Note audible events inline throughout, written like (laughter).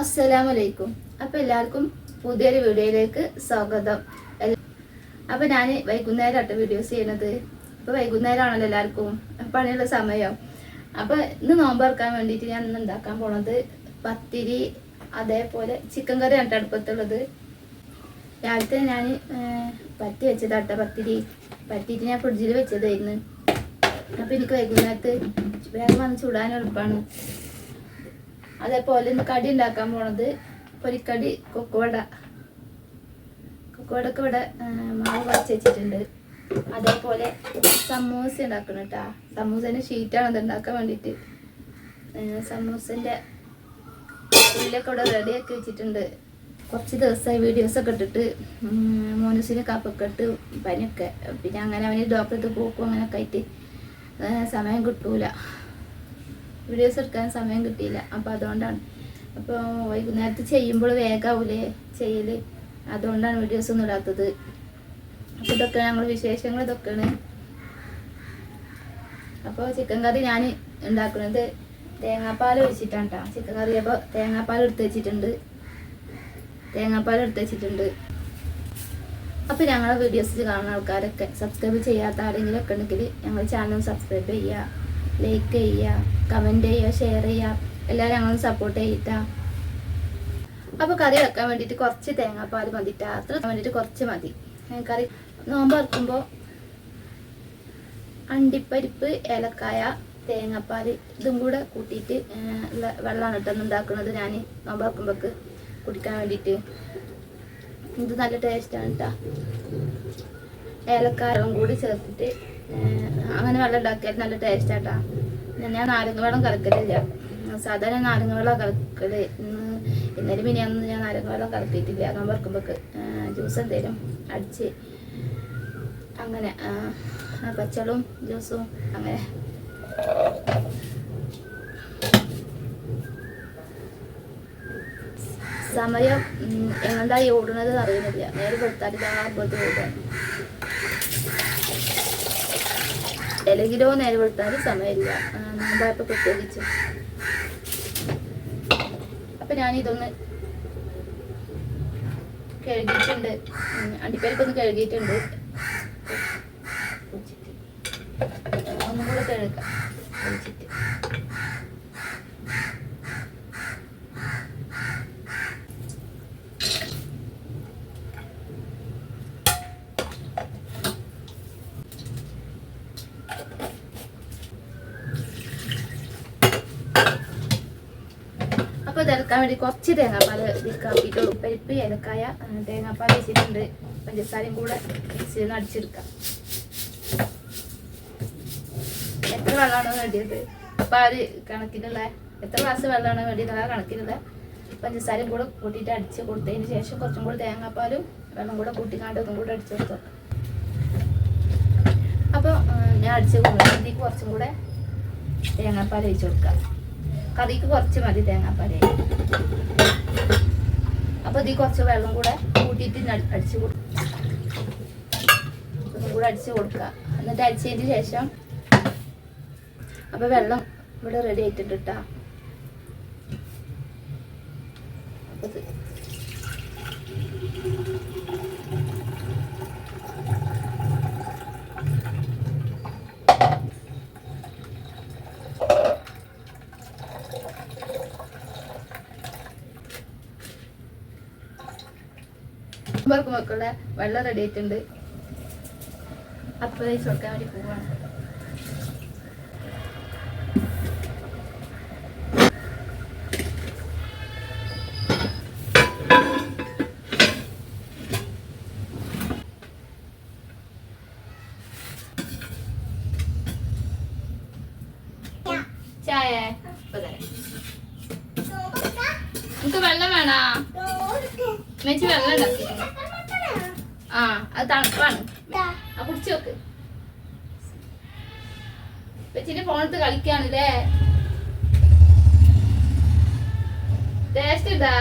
അസ്സലാമലൈക്കും. അപ്പോൾ എല്ലാവർക്കും പുതിയൊരു വീഡിയോയിലേക്ക് സ്വാഗതം. അപ്പൊ അപ്പോൾ ഞാൻ വൈകുന്നേരം ആട്ടോ വീഡിയോസ് ചെയ്യണത് ഇപ്പോൾ വൈകുന്നേരമാണല്ലോ എല്ലാവർക്കും. പണിയുള്ള സമയം. അപ്പോൾ ഇന്ന് നോമ്പ് തുറക്കാൻ വേണ്ടിയിട്ട് ഞാൻ ഇന്ന് ഉണ്ടാക്കാൻ പോണത് പത്തിരി അതേപോലെ ചിക്കൻ കറി ആണ് അടുപ്പത്തുള്ളത്. രാവിലത്തെ ഞാൻ പറ്റി വെച്ചതാട്ടോ പത്തിരി. പറ്റിട്ട് ഞാൻ ഫ്രിഡ്ജിൽ വെച്ചതായിരുന്നു. അപ്പോൾ എനിക്ക് വൈകുന്നേരത്ത് വേഗം വന്ന് ചൂടാൻ എളുപ്പമാണ് അതേപോലെ കടി ഉണ്ടാക്കാൻ പോണത് പൊരിക്കടി കൊക്കോട കൊക്കോടൊക്കെ ഇവിടെ മാവ് കുഴച്ച് വെച്ചിട്ടുണ്ട്. അതേപോലെ സമൂസ ഉണ്ടാക്കണം കേട്ടാ സമൂസേന്റെ ഷീറ്റാണ് അത് ഉണ്ടാക്കാൻ വേണ്ടിയിട്ട്. സമൂസന്റെ ഉള്ളിലൊക്കെ ഇവിടെ റെഡിയാക്കി വെച്ചിട്ടുണ്ട്. കുറച്ച് ദിവസമായി വീഡിയോസൊക്കെ ഇട്ടിട്ട് മോനസിന് കപ്പൊക്കെ ഇട്ട് പനിയൊക്കെ. പിന്നെ അങ്ങനെ അവന് ഡോക്ടർക്ക് പോക്കും അങ്ങനെയൊക്കെ ആയിട്ട് സമയം കിട്ടൂല. വീഡിയോസ് എടുക്കാൻ സമയം കിട്ടിയില്ല. അപ്പോൾ അതുകൊണ്ടാണ്. അപ്പോൾ വൈകുന്നേരത്ത് ചെയ്യുമ്പോൾ വേഗമാവില്ലേ ചെയ്യൽ അതുകൊണ്ടാണ് വീഡിയോസ് ഒന്നും ഇടാത്തത്. അപ്പോൾ ഇതൊക്കെ ഞങ്ങൾ വിശേഷങ്ങൾ ഇതൊക്കെയാണ്. അപ്പോൾ ചിക്കൻ കറി ഞാൻ ഉണ്ടാക്കുന്നത് തേങ്ങാപ്പാൽ ഒഴിച്ചിട്ടാണ് കേട്ടോ ചിക്കൻ കറി അപ്പോൾ തേങ്ങാപ്പാൽ എടുത്ത് വെച്ചിട്ടുണ്ട്. തേങ്ങാപ്പാൽ എടുത്ത് വെച്ചിട്ടുണ്ട്. അപ്പോൾ ഞങ്ങളുടെ വീഡിയോസ് കാണുന്ന ആൾക്കാരൊക്കെ സബ്സ്ക്രൈബ് ചെയ്യാത്ത ആരെങ്കിലും ഒക്കെ ഉണ്ടെങ്കിൽ ഞങ്ങളുടെ ചാനൽ സബ്സ്ക്രൈബ് ചെയ്യുക. ലൈക്ക് ചെയ്യുക കമന്റ് ചെയ്യുക ഷെയർ ചെയ്യുക എല്ലാവരും ഞങ്ങളും സപ്പോർട്ട് ചെയ്യിട്ടാ അപ്പോൾ കറി വെക്കാൻ വേണ്ടിയിട്ട് കുറച്ച് തേങ്ങാപ്പാൽ മതിട്ടാ. അത്ര വേണ്ടിയിട്ട് കുറച്ച് മതി. കറി നോമ്പ് വറക്കുമ്പോൾ അണ്ടിപ്പരിപ്പ് ഏലക്കായ തേങ്ങാപ്പാൽ ഇതും കൂടെ കൂട്ടിയിട്ട് ഉള്ള വെള്ളമാണ് കേട്ടോ ഉണ്ടാക്കുന്നത്. ഞാൻ നോമ്പ് വറുക്കുമ്പോൾക്ക് കുടിക്കാൻ വേണ്ടിയിട്ട്. ഇത് നല്ല ടേസ്റ്റാണ് കേട്ടോ ഏലക്കാരവും കൂടി ചേർത്തിട്ട് അങ്ങനെ വെള്ളം ഉണ്ടാക്കിയാൽ നല്ല ടേസ്റ്റ് ടേസ്റ്റാട്ടാ ഞാൻ നാരങ്ങ വെള്ളം കറക്കലില്ല സാധാരണ നാരങ്ങ വെള്ളം കറക്കൽ ഇന്ന് ഇന്നലെ മിനിയാന്ന് ഞാൻ നാരങ്ങ വെള്ളം കറക്കിയിട്ടില്ല ഞാൻ വറുക്കുമ്പോക്ക് ജ്യൂസ് എന്തേലും അടിച്ച് അങ്ങനെ പച്ചളും ജ്യൂസും അങ്ങനെ. സമയം എങ്ങണ്ടായി ഓടുന്നത് അറിയുന്നില്ല. നേരെ കൊടുത്താൽ അമ്പത് ഓടുകയാണ് ഇലകിലോ നേരെ കൊടുത്താൽ സമയമില്ല. നോമ്പായപ്പോൾ പ്രത്യേകിച്ച്. അപ്പം ഞാനിതൊന്ന് കഴുകിയിട്ടുണ്ട്. അണ്ടിപ്പരിപ്പൊന്ന് കഴുകിയിട്ടുണ്ട്. ഒന്നും കൂടെ കഴുകാം. ഇതെടുക്കാൻ വേണ്ടി കുറച്ച് തേങ്ങാപ്പാൽ ഇതിക്കാക്കിയിട്ടുള്ളൂ പരിപ്പ് ഏലക്കായ ആ, തേങ്ങാപ്പാൽ വെച്ചിട്ടുണ്ട്. പഞ്ചസാരയും കൂടെ മിക്സിയിൽ നിന്ന് അടിച്ചെടുക്കാം. എത്ര വെള്ളമാണോ വേണ്ടിയത്? പാൽ കണക്കിനുള്ള എത്ര ഗ്ലാസ് വെള്ളമാണ് വേണ്ടിയത്? ആ കണക്കിനുള്ള പഞ്ചസാരയും കൂടെ കൂട്ടിയിട്ട് അടിച്ച് കൊടുത്തതിന് ശേഷം കുറച്ചും കൂടെ തേങ്ങാപ്പാലും വെള്ളം കൂടെ കൂട്ടിക്കാണ്ട് ഒന്നും കൂടെ അടിച്ചു കൊടുത്തു. അപ്പോൾ ഞാൻ അടിച്ച് കൊടുക്കും. കുറച്ചും കൂടെ തേങ്ങാപ്പാൽ ഒഴിച്ചു കൊടുക്കാം. കറിക്ക് കുറച്ച് മതി തേങ്ങാപ്പാൽ അപ്പോൾ ഇതിൽ കുറച്ച് വെള്ളം കൂടെ കൂട്ടിയിട്ട് അടിച്ചു അടി- അടിച്ച് കൊടുക്കും കൂടെ അടിച്ച് കൊടുക്കുക എന്നിട്ട് അടിച്ചതിന് ശേഷം അപ്പോൾ വെള്ളം ഇവിടെ റെഡി ആയിട്ടുണ്ട് കേട്ടോ ഇത് ഇവർക്ക് മക്കളുടെ വെള്ളം റെഡി ആയിട്ടുണ്ട്. അപ്പോൾ കൊടുക്കാൻ വേണ്ടി പോവാണ്. ചായ? ഇപ്പൊ തരാം. നമുക്ക് വെള്ളം വേണോ? മെച്ചി വെള്ളം ഉണ്ടാക്കി ആ അത് തണുപ്പാണ്. ആ കുടിച്ചു നോക്ക് വെച്ചിട്ട് ഫോണത്ത് കളിക്കാണല്ലേ? ടേസ്റ്റ് ഇണ്ടാ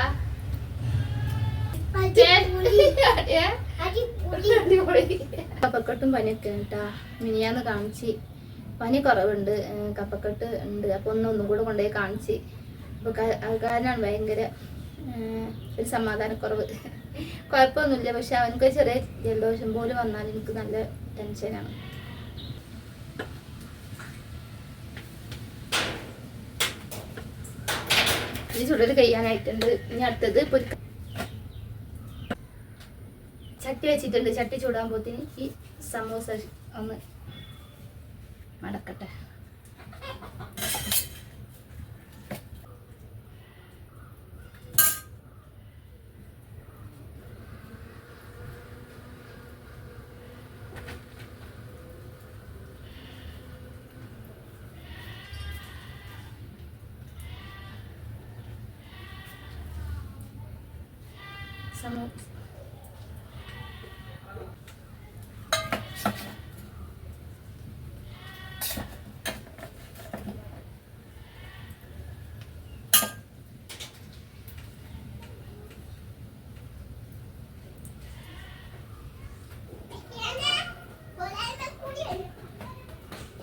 കപ്പക്കെട്ടും പനിയൊക്കെ കേട്ടാ. മിനിയാന്ന് കാണിച്ച്. പനി കുറവുണ്ട് കപ്പക്കെട്ട് ഉണ്ട്. അപ്പൊ ഒന്ന് ഒന്നും കൂടെ കൊണ്ടുപോയി കാണിച്ച്. അപ്പൊ ക- കാരണമാണ് ഭയങ്കര ഒരു സമാധാനക്കുറവ്. (laughs) കുഴപ്പമൊന്നുമില്ല. പക്ഷെ അവനക്ക് ചെറിയ ജലദോഷം പോലും വന്നാൽ എനിക്ക് നല്ല ടെൻഷനാണ് ചുടൽ കഴിയാനായിട്ടുണ്ട്. ഇനി അടുത്തത് പൊരിക്ക ചട്ടി വെച്ചിട്ടുണ്ട്. ചട്ടി ചൂടാകുമ്പോഴത്തേന് ഈ സമോസ ഒന്ന് മടക്കട്ടെ. സമോസ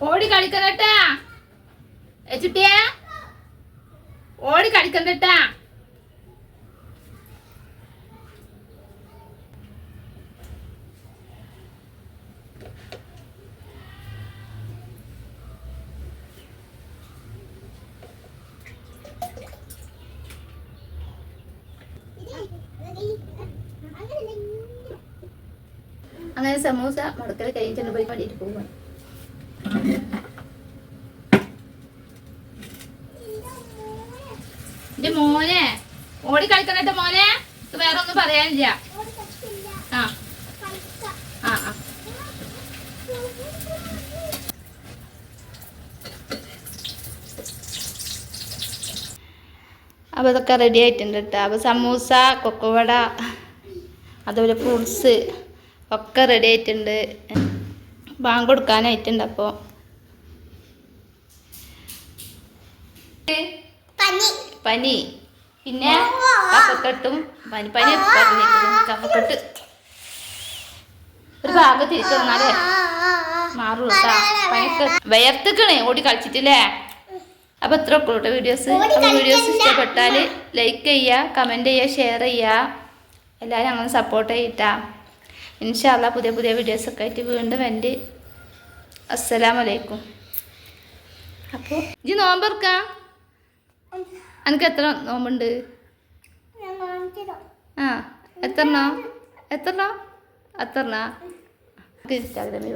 ഓടി കളിക്കണ്ടട്ടാ ചുട്ടിയാ? ഓടി കളിക്കണ്ടട്ടാ. അങ്ങനെ സമൂസ മുടക്കൽ കഴിഞ്ഞിട്ട് പോയി പണിയിട്ട് പോവാണ്. എന്റെ മോനെ ഓടി കളിക്കണട്ടെ മോനെ. വേറെ ഒന്നും പറയാനില്ല. ആ. ആ ആ. അപ്പോൾ ഇതൊക്കെ റെഡി ആയിട്ടുണ്ട് കേട്ടോ അപ്പോൾ സമൂസ കൊക്കവട അതുപോലെ ഫ്രൂട്ട്സ്. ഒക്കെ റെഡി ആയിട്ടുണ്ട്. ബാങ്ക് കൊടുക്കാനായിട്ടുണ്ട് അപ്പോൾ പനി. പിന്നെ കഫക്കെട്ടും. പനി പനി പറഞ്ഞിരിക്കുന്നു. കഫക്കെട്ട്. ഒരു ഭാഗം തിരിച്ചു തന്നാലേ മാറുള്ളൂ കേട്ടാ പനിക്ക് വയർത്തിക്കണേ. ഓടി കളിച്ചിട്ടില്ലേ? അപ്പൊ ഇത്ര ഉള്ളൂ വീഡിയോസ് വീഡിയോസ് ഇഷ്ടപ്പെട്ടാൽ ലൈക്ക് ചെയ്യുക കമന്റ് ചെയ്യുക ഷെയർ ചെയ്യുക എല്ലാവരും അങ്ങനെ സപ്പോർട്ട് ചെയ്യട്ടാ ഇൻഷാല്ല പുതിയ പുതിയ വീഡിയോസൊക്കെ ആയിട്ട് വീണ്ടും എന്റെ അസ്സലാമലൈക്കും. അപ്പോൾ ഇജ് നോമ്പറക്കാം എനിക്ക് എത്ര നോമ്പുണ്ട്? ആ എത്രണ്ണോ? എത്രണ്ണോ? എത്രണ്ണ ഇൻസ്റ്റാഗ്രാമിൽ